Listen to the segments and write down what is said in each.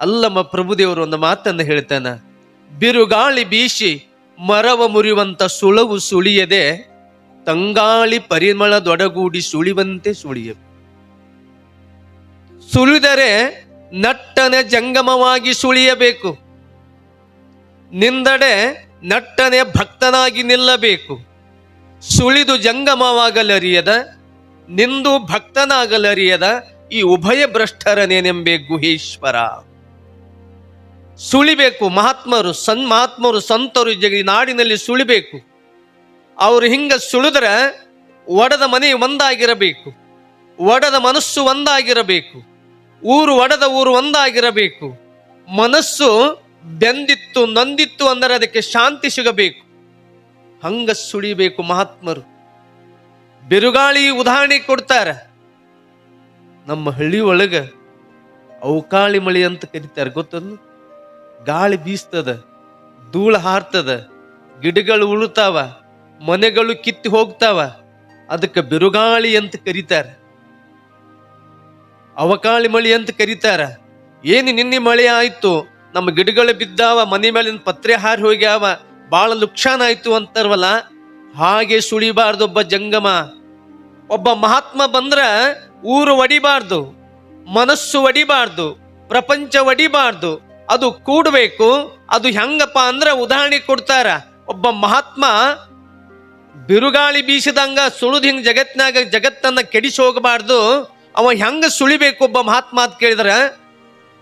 ಅಲ್ಲಮ್ಮ ಪ್ರಭುದೇವರು ಒಂದು ಮಾತನ್ನು ಹೇಳ್ತಾನ. ಬಿರುಗಾಳಿ ಬೀಸಿ ಮರವ ಮುರಿಯುವಂತ ಸುಳವು ಸುಳಿಯದೆ ತಂಗಾಳಿ ಪರಿಮಳದೊಡಗೂಡಿ ಸುಳಿವಂತೆ ಸುಳಿಯ. ಸುಳಿದರೆ ನಟ್ಟನೆ ಜಂಗಮವಾಗಿ ಸುಳಿಯಬೇಕು. ನಿಂದಡೆ ನಟ್ಟನೆ ಭಕ್ತನಾಗಿ ನಿಲ್ಲಬೇಕು. ಸುಳಿದು ಜಂಗಮವಾಗಲರಿಯದ, ನಿಂದು ಭಕ್ತನಾಗಲರಿಯದ ಈ ಉಭಯ ಭ್ರಷ್ಟರನೇನೆಂಬೆ ಗುಹೇಶ್ವರ. ಸುಳಿಬೇಕು, ಮಹಾತ್ಮರು ಸನ್ ಮಹಾತ್ಮರು ಸಂತರು ಈ ನಾಡಿನಲ್ಲಿ ಸುಳಿಬೇಕು. ಅವರು ಹಿಂಗ ಸುಳಿದ್ರೆ ಒಡದ ಮನೆ ಒಂದಾಗಿರಬೇಕು. ಒಡದ ಮನಸ್ಸು ಒಂದಾಗಿರಬೇಕು. ಊರು ಒಡದ ಊರು ಒಂದಾಗಿರಬೇಕು. ಮನಸ್ಸು ಬೆಂದಿತ್ತು, ನಂದಿತ್ತು ಅಂದರೆ ಅದಕ್ಕೆ ಶಾಂತಿ ಸಿಗಬೇಕು. ಹಂಗ ಸುಳಿಬೇಕು ಮಹಾತ್ಮರು. ಬಿರುಗಾಳಿ ಉದಾಹರಣೆ ಕೊಡ್ತಾರೆ. ನಮ್ಮ ಹಳ್ಳಿ ಒಳಗೆ ಅವಕಾಳಿ ಮಳಿ ಅಂತ ಕರೀತಾರೆ ಗೊತ್ತನ್ನು ಗಾಳಿ ಬೀಸ್ತದ, ಧೂಳ ಹಾರ್ತದ, ಗಿಡಗಳು ಉಳುತ್ತಾವ ಮನೆಗಳು ಕಿತ್ತಿ ಹೋಗ್ತಾವ, ಅದಕ್ಕೆ ಬಿರುಗಾಳಿ ಅಂತ ಕರೀತಾರ. ಅವಕಾಳಿ ಮಳಿ ಅಂತ ಕರೀತಾರ. ಏನು ನಿನ್ನೆ ಮಳೆ ಆಯ್ತು, ನಮ್ಮ ಗಿಡಗಳು ಬಿದ್ದಾವ, ಮನೆ ಮೇಲಿನ ಪತ್ರೆ ಹಾರಿ ಹೋಗ್ಯಾವ, ಬಾಳ ಲುಕ್ಷಾನ ಆಯ್ತು ಅಂತಾರವಲ್ಲ, ಹಾಗೆ ಸುಳಿಬಾರ್ದು ಒಬ್ಬ ಜಂಗಮ. ಒಬ್ಬ ಮಹಾತ್ಮ ಬಂದ್ರ, ಊರು ಒಡಿಬಾರ್ದು, ಮನಸ್ಸು ಒಡಿಬಾರ್ದು, ಪ್ರಪಂಚ ಒಡಿಬಾರ್ದು ಅದು ಕೂಡಬೇಕು. ಅದು ಹೆಂಗಪ್ಪ ಅಂದ್ರೆ ಉದಾಹರಣೆ ಕೊಡ್ತಾರ. ಒಬ್ಬ ಮಹಾತ್ಮ ಬಿರುಗಾಳಿ ಬೀಸಿದಂಗ ಸುಳಿದು ಹಿಂಗ್ ಜಗತ್ನಾಗ ಜಗತ್ತನ್ನ ಕೆಡಿಸಿ ಹೋಗಬಾರ್ದು. ಅವ ಹೆಂಗ ಸುಳಿಬೇಕು ಒಬ್ಬ ಮಹಾತ್ಮ ಅಂತ ಕೇಳಿದ್ರೆ.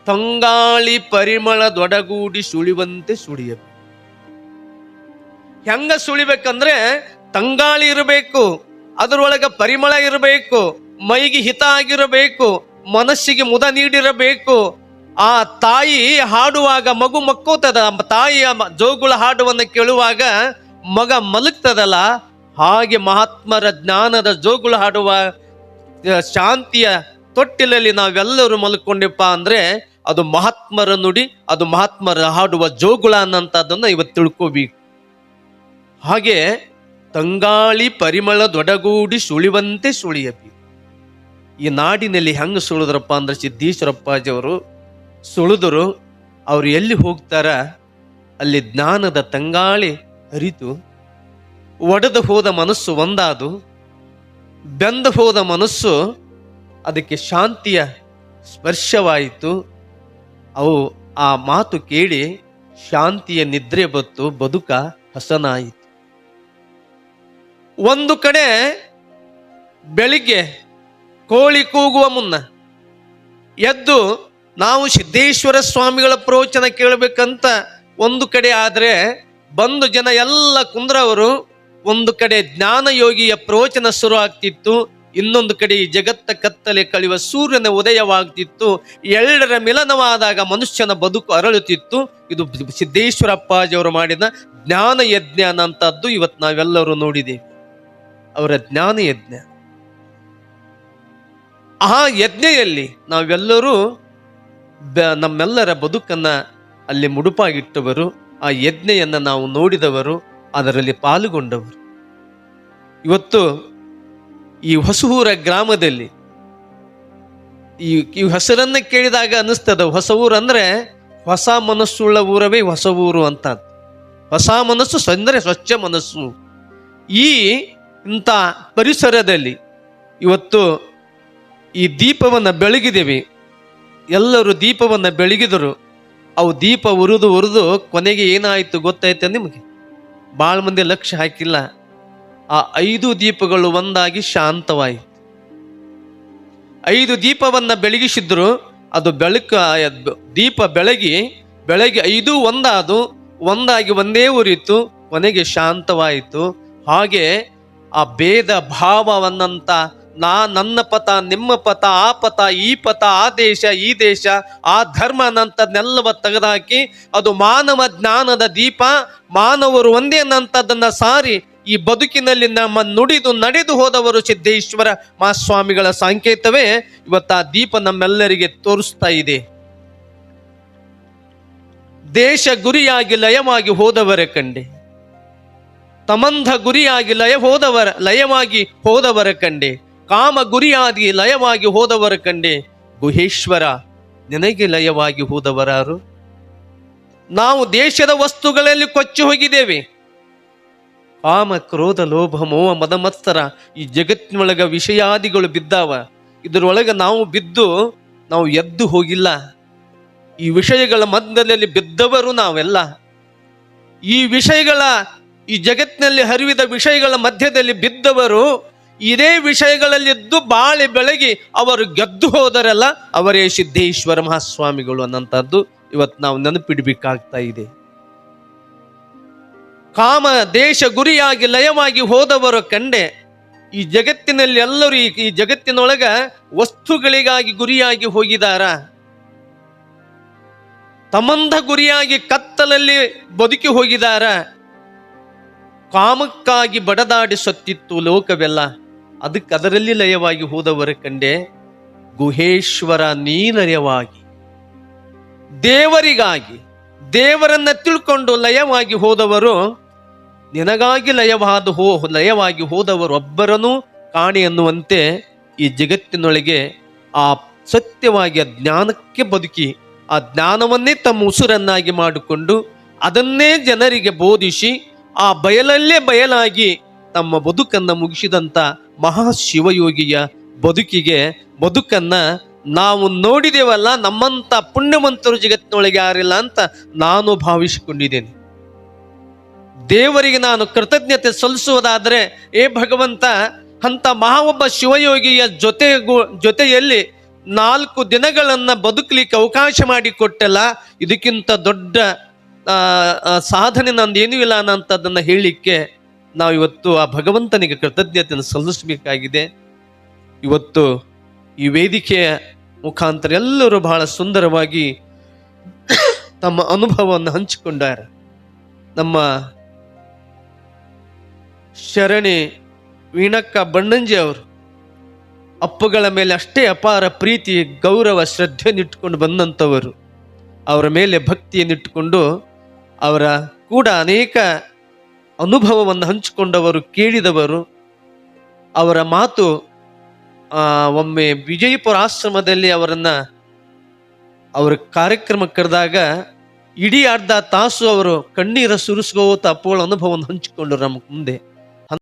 ತಂಗಾಳಿ ಪರಿಮಳ ದೊಡಗೂಡಿ ಸುಳಿವಂತೆ ಸುಳಿಯಬೇಕು ಹೆಂಗ ಸುಳಿಬೇಕಂದ್ರೆ ತಂಗಾಳಿ ಇರಬೇಕು, ಅದರೊಳಗೆ ಪರಿಮಳ ಇರಬೇಕು, ಮೈಗೆ ಹಿತ ಆಗಿರಬೇಕು, ಮನಸ್ಸಿಗೆ ಮುದ ನೀಡಿರಬೇಕು ಆ ತಾಯಿ ಹಾಡುವಾಗ ಮಗು ಮಕ್ಕೋತದ ತಾಯಿಯ ಜೋಗುಳ ಹಾಡುವನ್ನು ಕೇಳುವಾಗ ಮಗ ಮಲಗ್ತದಲ್ಲ, ಹಾಗೆ ಮಹಾತ್ಮರ ಜ್ಞಾನದ ಜೋಗುಳ ಹಾಡುವ ಶಾಂತಿಯ ತೊಟ್ಟಿಲಲ್ಲಿ ನಾವೆಲ್ಲರೂ ಮಲ್ಕೊಂಡೆಪ್ಪ ಅಂದ್ರೆ ಅದು ಮಹಾತ್ಮರ ನುಡಿ, ಅದು ಮಹಾತ್ಮರ ಹಾಡುವ ಜೋಗುಳ ಅನ್ನಂತದನ್ನ ಇವತ್ತು ತಿಳ್ಕೋಬೇಕು. ಹಾಗೆ ತಂಗಾಳಿ ಪರಿಮಳ ದೊಡಗೂಡಿ ಸುಳಿವಂತೆ ಸುಳಿಯಬೇಕು. ಈ ನಾಡಿನಲ್ಲಿ ಹೆಂಗ ಸುಳಿದ್ರಪ್ಪ ಅಂದ್ರೆ ಸಿದ್ದೇಶ್ವರಪ್ಪಾಜಿಯವರು ಸುಳಿದರು, ಅವ್ರು ಎಲ್ಲಿ ಹೋಗ್ತಾರ? ಅಲ್ಲಿ ಜ್ಞಾನದ ತಂಗಾಳಿ ಹರಿತು. ಒಡೆದು ಹೋದ ಮನಸ್ಸು ಒಂದಾದು. ಬೆಂದು ಹೋದ ಮನಸ್ಸು ಅದಕ್ಕೆ ಶಾಂತಿಯ ಸ್ಪರ್ಶವಾಯಿತು. ಅವು ಆ ಮಾತು ಕೇಳಿ ಶಾಂತಿಯ ನಿದ್ರೆ ಬತ್ತು ಬದುಕ ಹಸನಾಯಿತು. ಒಂದು ಕಡೆ ಬೆಳಿಗ್ಗೆ ಕೋಳಿ ಕೂಗುವ ಮುನ್ನ ಎದ್ದು ನಾವು ಸಿದ್ದೇಶ್ವರ ಸ್ವಾಮಿಗಳ ಪ್ರವಚನ ಕೇಳಬೇಕಂತ ಒಂದು ಕಡೆ ಆದರೆ ಬಂದು ಜನ ಎಲ್ಲ ಕುಂದ್ರವರು ಒಂದು ಕಡೆ ಜ್ಞಾನ ಯೋಗಿಯ ಪ್ರವಚನ ಶುರು ಆಗ್ತಿತ್ತು, ಇನ್ನೊಂದು ಕಡೆ ಈ ಜಗತ್ತ ಕತ್ತಲೆ ಕಳೆಯುವ ಸೂರ್ಯನ ಉದಯವಾಗ್ತಿತ್ತು, ಎರಡರ ಮಿಲನವಾದಾಗ ಮನುಷ್ಯನ ಬದುಕು ಅರಳುತ್ತಿತ್ತು. ಇದು ಸಿದ್ದೇಶ್ವರಪ್ಪಾಜಿಯವರು ಮಾಡಿದ ಜ್ಞಾನ ಯಜ್ಞ ಅನ್ನಂಥದ್ದು ಇವತ್ತು ನಾವೆಲ್ಲರೂ ನೋಡಿದ್ದೇವೆ. ಅವರ ಜ್ಞಾನ ಯಜ್ಞ ಆ ಯಜ್ಞೆಯಲ್ಲಿ ನಾವೆಲ್ಲರೂ ನಮ್ಮೆಲ್ಲರ ಬದುಕನ್ನ ಅಲ್ಲಿ ಮುಡುಪಾಗಿಟ್ಟವರು, ಆ ಯಜ್ಞೆಯನ್ನು ನಾವು ನೋಡಿದವರು, ಅದರಲ್ಲಿ ಪಾಲ್ಗೊಂಡವರು. ಇವತ್ತು ಈ ಹೊಸೂರ ಗ್ರಾಮದಲ್ಲಿ, ಈ ಈ ಹೆಸರನ್ನ ಕೇಳಿದಾಗ ಅನಿಸ್ತದ ಹೊಸ ಊರು ಅಂದ್ರೆ ಹೊಸ ಮನಸ್ಸುಳ್ಳ ಊರವೇ ಹೊಸ ಊರು ಅಂತ ಹೊಸ ಮನಸ್ಸು ಅಂದರೆ ಸ್ವಚ್ಛ ಮನಸ್ಸು. ಈ ಇಂಥ ಪರಿಸರದಲ್ಲಿ ಇವತ್ತು ಈ ದೀಪವನ್ನು ಬೆಳಗಿದ್ದೇವೆ. ಎಲ್ಲರೂ ದೀಪವನ್ನು ಬೆಳಗಿದರು. ಅವು ದೀಪ ಉರಿದು ಉರಿದು ಕೊನೆಗೆ ಏನಾಯಿತು ಗೊತ್ತಾಯ್ತು ನಿಮಗೆ? ಭಾಳ ಮಂದಿ ಲಕ್ಷ್ಯ ಹಾಕಿಲ್ಲ. ಆ ಐದು ದೀಪಗಳು ಒಂದಾಗಿ ಶಾಂತವಾಯಿತು. ಐದು ದೀಪವನ್ನು ಬೆಳಗಿಸಿದ್ರು, ಅದು ಬೆಳಕ ದೀಪ ಬೆಳಗಿ, ಬೆಳಗ್ಗೆ ಐದು ಒಂದಾದು, ಒಂದಾಗಿ ಒಂದೇ ಉರಿತು, ಕೊನೆಗೆ ಶಾಂತವಾಯಿತು. ಹಾಗೆ ಆ ಭೇದ ಭಾವವನ್ನಂತ ನಾ ನನ್ನ ಪಥ, ನಿಮ್ಮ ಪಥ, ಆ ಪಥ, ಈ ಪಥ, ಆ ದೇಶ, ಈ ದೇಶ, ಆ ಧರ್ಮ ಅನ್ನಂಥದ್ನೆಲ್ಲವ ತೆಗೆದಾಕಿ ಅದು ಮಾನವ ಜ್ಞಾನದ ದೀಪ, ಮಾನವರು ಒಂದೇ ಸಾರಿ ಈ ಬದುಕಿನಲ್ಲಿ ನಮ್ಮ ನುಡಿದು ನಡೆದು ಹೋದವರು ಸಿದ್ದೇಶ್ವರ ಮಹಾಸ್ವಾಮಿಗಳ ಸಂಕೇತವೇ. ಇವತ್ತು ಆ ದೀಪ ನಮ್ಮೆಲ್ಲರಿಗೆ ತೋರಿಸ್ತಾ ಇದೆ. ದೇಶ ಗುರಿಯಾಗಿ ಲಯವಾಗಿ ಹೋದವರ ಕಂಡೆ. ತಮಂಧ ಗುರಿಯಾಗಿ ಲಯ ಹೋದವರ, ಲಯವಾಗಿ ಹೋದವರ ಕಂಡೆ. ಕಾಮ ಗುರಿಯಾಗಿ ಲಯವಾಗಿ ಹೋದವರ ಕಂಡೆ ಗುಹೇಶ್ವರ ನಿನಗೆ ಲಯವಾಗಿ ಹೋದವರಾರು? ನಾವು ದೇಶದ ವಸ್ತುಗಳಲ್ಲಿ ಕೊಚ್ಚಿ ಹೋಗಿದ್ದೇವೆ. ಕಾಮ ಕ್ರೋಧ ಲೋಭ ಮೋಹ ಮದಮತ್ಸರ ಈ ಜಗತ್ತಿನೊಳಗ ವಿಷಯಾದಿಗಳು ಬಿದ್ದಾವ. ಇದರೊಳಗೆ ನಾವು ಬಿದ್ದು ನಾವು ಎದ್ದು ಹೋಗಿಲ್ಲ. ಈ ವಿಷಯಗಳ ಮಧ್ಯದಲ್ಲಿ ಬಿದ್ದವರು ನಾವೆಲ್ಲ. ಈ ವಿಷಯಗಳ ಈ ಜಗತ್ತಿನಲ್ಲಿ ಹರಿವಿದ ವಿಷಯಗಳ ಮಧ್ಯದಲ್ಲಿ ಬಿದ್ದವರು ಇದೇ ವಿಷಯಗಳಲ್ಲಿದ್ದು ಬಾಳೆ ಬೆಳಗಿ ಅವರು ಗೆದ್ದು ಹೋದರಲ್ಲ ಅವರೇ ಸಿದ್ದೇಶ್ವರ ಮಹಾಸ್ವಾಮಿಗಳು ಅನ್ನಂಥದ್ದು ಇವತ್ತು ನಾವು ನೆನಪಿಡ್ಬೇಕಾಗ್ತಾ ಇದೆ. ಕಾಮ ದೇಶ ಗುರಿಯಾಗಿ ಲಯವಾಗಿ ಹೋದವರ ಕಂಡೆ, ಈ ಜಗತ್ತಿನಲ್ಲಿ ಎಲ್ಲರೂ ಈ- ಜಗತ್ತಿನೊಳಗೆ ವಸ್ತುಗಳಿಗಾಗಿ ಗುರಿಯಾಗಿ ಹೋಗಿದಾರ. ತಮ್ಮಂಧ ಗುರಿಯಾಗಿ ಕತ್ತಲಲ್ಲಿ ಬದುಕಿ ಹೋಗಿದಾರ. ಕಾಮಕ್ಕಾಗಿ ಬಡದಾಡಿ ಸತ್ತಿತ್ತು ಲೋಕವೆಲ್ಲ. ಅದಕ್ಕೆ ಅದರಲ್ಲಿ ಲಯವಾಗಿ ಹೋದವರ ಕಂಡೆ ಗುಹೇಶ್ವರ ನೀಲಯವಾಗಿ. ದೇವರಿಗಾಗಿ, ದೇವರನ್ನ ತಿಳ್ಕೊಂಡು ಲಯವಾಗಿ ಹೋದವರು, ನಿನಗಾಗಿ ಲಯವಾದ ಹೋ, ಲಯವಾಗಿ ಹೋದವರು ಒಬ್ಬರನ್ನು ಕಾಣಿ ಅನ್ನುವಂತೆ ಈ ಜಗತ್ತಿನೊಳಗೆ ಆ ಸತ್ಯವಾಗಿ, ಆ ಜ್ಞಾನಕ್ಕೆ ಬದುಕಿ, ಆ ಜ್ಞಾನವನ್ನೇ ತಮ್ಮ ಉಸುರನ್ನಾಗಿ ಮಾಡಿಕೊಂಡು ಅದನ್ನೇ ಜನರಿಗೆ ಬೋಧಿಸಿ, ಆ ಬಯಲಲ್ಲೇ ಬಯಲಾಗಿ ತಮ್ಮ ಬದುಕನ್ನು ಮುಗಿಸಿದಂತ ಮಹಾಶಿವಯೋಗಿಯ ಬದುಕಿಗೆ ಬದುಕನ್ನ ನಾವು ನೋಡಿದೇವಲ್ಲ ನಮ್ಮಂತ ಪುಣ್ಯವಂತರು ಜಗತ್ತಿನೊಳಗೆ ಯಾರಿಲ್ಲ ಅಂತ ನಾನು ಭಾವಿಸಿಕೊಂಡಿದ್ದೇನೆ. ದೇವರಿಗೆ ನಾನು ಕೃತಜ್ಞತೆ ಸಲ್ಲಿಸುವುದಾದರೆ, ಏ ಭಗವಂತ ಅಂತ ಮಹಾ ಒಬ್ಬ ಶಿವಯೋಗಿಯ ಜೊತೆ ಜೊತೆಯಲ್ಲಿ ನಾಲ್ಕು ದಿನಗಳನ್ನ ಬದುಕಲಿಕ್ಕೆ ಅವಕಾಶ ಮಾಡಿಕೊಟ್ಟಲ್ಲ ಇದಕ್ಕಿಂತ ದೊಡ್ಡ ಸಾಧನೆ ನಂದೇನೂ ಇಲ್ಲ ಅನ್ನೋಂಥದ್ದನ್ನ ಹೇಳಲಿಕ್ಕೆ ನಾವು ಇವತ್ತು ಆ ಭಗವಂತನಿಗೆ ಕೃತಜ್ಞತೆಯನ್ನು ಸಲ್ಲಿಸಬೇಕಾಗಿದೆ. ಇವತ್ತು ಈ ವೇದಿಕೆಯ ಮುಖಾಂತರ ಎಲ್ಲರೂ ಬಹಳ ಸುಂದರವಾಗಿ ತಮ್ಮ ಅನುಭವವನ್ನು ಹಂಚಿಕೊಂಡಾರೆ. ನಮ್ಮ ಶರಣಿ ವೀಣಕ್ಕ ಬಣ್ಣಂಜಿ ಅವರು ಅಪ್ಪಗಳ ಮೇಲೆ ಅಷ್ಟೇ ಅಪಾರ ಪ್ರೀತಿ, ಗೌರವ ಶ್ರದ್ಧೆಯನ್ನಿಟ್ಟುಕೊಂಡು ಬಂದಂಥವರು. ಅವರ ಮೇಲೆ ಭಕ್ತಿಯನ್ನಿಟ್ಟುಕೊಂಡು ಅವರ ಕೂಡ ಅನೇಕ ಅನುಭವವನ್ನು ಹಂಚಿಕೊಂಡವರು, ಕೇಳಿದವರು, ಅವರ ಮಾತು ಒಮ್ಮೆ ವಿಜಯಪುರ ಆಶ್ರಮದಲ್ಲಿ ಅವರನ್ನ, ಅವರ ಕಾರ್ಯಕ್ರಮ ಕರೆದಾಗ ಇಡೀ ಅರ್ಧ ತಾಸು ಅವರು ಕಣ್ಣೀರ ಸುರಿಸ್ಕೋತ ತಪ್ಪುಗಳ ಅನುಭವವನ್ನು ಹಂಚಿಕೊಂಡರು ನಮ್ಮ ಮುಂದೆ.